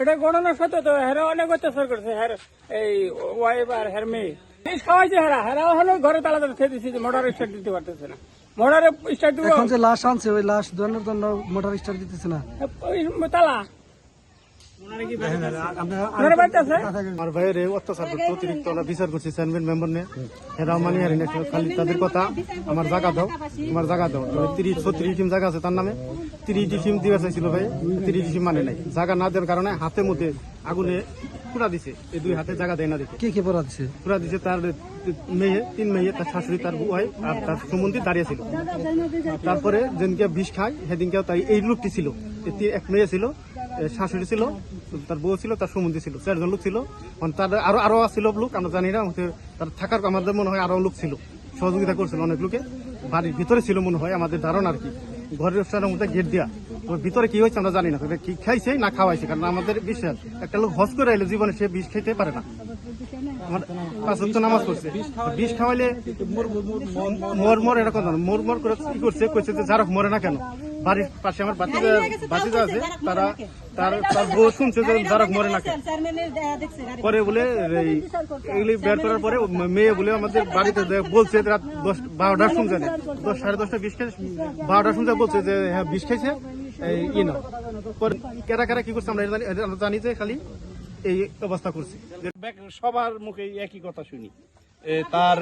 এটা গণনা সত্য তো হেরা অনেক অত্যাচার করছে হের এই ওয়াইফ আর হের মেয়ে। জিনিস খাওয়াইছে হেরা হেরা হলো ঘরে তালা ধরে খেয়ে দিচ্ছে মোটর স্টার্ট দিতে পারতেছে না। মোটর স্টার্ট দিব এখন যে লাশ আনছে ওই লাশ দোয়ানোর জন্য মোটর স্টার্ট দিতেছে না। তালা। আমার ভাইয়ের এই অত্যাচার করছে অতিরিক্ত ওরা বিচার করছে চেয়ারম্যান মেম্বার নিয়ে। এরাও মানি হারি খালি তাদের কথা। আমার জায়গা দাও আমার জায়গা দাও। তো তিরিশ ছত্রিশ ডিম জায়গা আছে তার নামে। তিরিশ ডিসিম দিবে চাইছিল ভাই তিরিশ ডিসিম মানে নাই। জায়গা না দেওয়ার কারণে হাতের মধ্যে আগুনে পুরা দিছে। এই দুই হাতে জায়গা দেয় না দেখে। কে কে পড়া দিছে? পুরা দিছে তার মেয়ে তিন মেয়ে তার শাশুড়ি তার বউ আর তার সম্বন্ধী দাঁড়িয়ে ছিল। তারপরে যেদিনকে বিষ খায় সেদিনকে তাই এই লোকটি ছিল। এক মেয়ে ছিল। শাশুড়ি ছিল, তার বউ ছিল, তার সম্বন্ধী ছিল, চারজন লোক ছিল। মানে তার আরও আরও ছিল লোক, আমরা জানি না তার থাকার আমাদের মনে হয় আরও লোক ছিল। সহযোগিতা করছিল অনেক লোকে। বাড়ির ভিতরে ছিল মনে হয়, আমাদের ধারণা আর কি। ঘরের সামনের মধ্যে গেট দেওয়া ওর ভিতরে কি হয়েছে আমরা জানি না কি খাইছে না খাওয়াইছে, কারণ আমাদের বিশ্বাস, একটা লোক হজ করে এলে জীবনে সে বিষ খেতে পারে না। নামাজ বিষ খাওয়াইলে মর মর এরকম মর মর করে কি করছে, কইছে যে যারা মরে না কেন। বাড়ির পাশে আমার বাতি বাতিজা আছে তারা তার তার বউ শুনছে যে যারা মরে না কেন পরে বলে এই এগুলি বের করার পরে মেয়ে বলে আমাদের বাড়িতে বলছে রাত দশ বারোটার শুনছে না দশ সাড়ে দশটা বিষ খেয়ে বারোটার শুনছে বলছে যে হ্যাঁ বিষ এই ই না পরে কেরা কেরা কি করছে আমরা জানি- যে খালি এই অবস্থা করছি। সবার মুখে একই কথা শুনি। এ, তার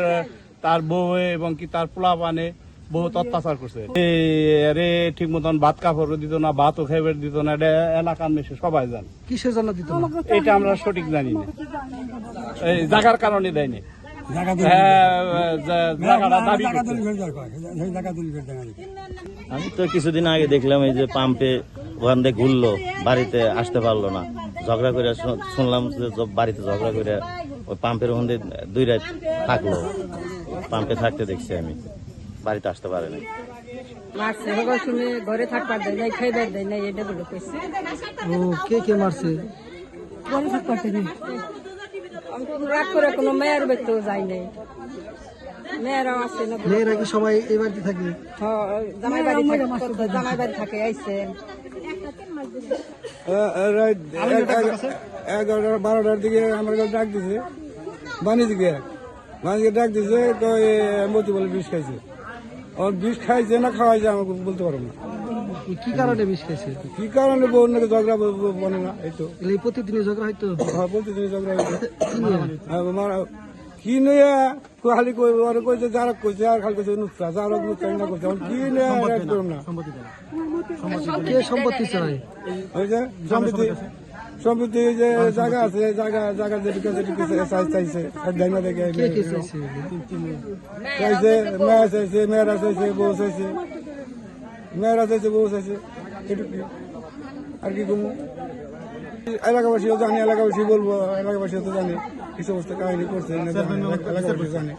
তার বউ এবং কি তার পোলা পানে বহুত অত্যাচার করছে। এ, রে ঠিক মতন ভাত কাপড় দিত না ভাতও খাইবার দিত না এটা এলাকার মেশে সবাই জানে। কিসের জন্য দিত না? এটা আমরা সঠিক জানি না। এই জাগার কারণে দেয়নি। হ্যাঁ, করছে। আমি তো কিছুদিন আগে দেখলাম এই যে পাম্পে ওখান থেকে ঘুরলো বাড়িতে আসতে পারল না। ঝগড়া করে শুনলাম যে বাড়িতে ঝগড়া করে ওই পাম্পের ওখান দিয়ে দুই রাত থাকল। পাম্পে থাকতে দেখছি আমি। বাড়িতে আসতে পারে না মারছে হবার শুনে ঘরে থাকবার দেয় নাই খাইবার দেয় নাই এটা বলে কইছে। ও কে কে মারছে? ঘরে থাকবার দেয় নাই। রাগ করে কোনো মেয়ের নাই। মেয়েরাও আছে না। মেয়েরা কি সবাই এই বাড়িতে থাকে? হ্যাঁ, জামাই বাড়ি থাকে কত জামাই বাড়ি থাকে আইছে। এগারোটা বারোটার দিকে আমার ডাক দিছে। বাণিজ্যকে বাণিজ্যকে ডাক দিছে তো মতি বলে বিষ খাইছে। আর বিষ খাইছে না খাওয়াইছে আমাকে বলতে পারব না কি কারণে বিষ খাইছে কি কারণে বউ ঝগড়া না এই তো এই প্রতিদিনই ঝগড়া হয়তো হ্যাঁ, তুমি ঝগড়া মারা- কি নিয়ে খালি ওরা কইছে যারা কইছে আর খালি কইছে নুকসা যারা নুকসা না করছে কি নিয়ে না সম্পত্তি চায় ওই যে সম্পত্তি সম্পত্তি যে জায়গা আছে জায়গা জায়গা যেটুকু যেটুকু চাই চাইছে ডাইনা দেখে কে কে চাইছে চাইছে মেয়া চাইছে মেয়েরা চাইছে বউ চাইছে মেয়েরা চাইছে বউ চাইছে এটুকু আর কি কমু এলাকাবাসীও জানে এলাকাবাসী বলব এলাকাবাসীও তো জানে এই সমস্ত কাহিনী করছে এলাকাবাসী জানে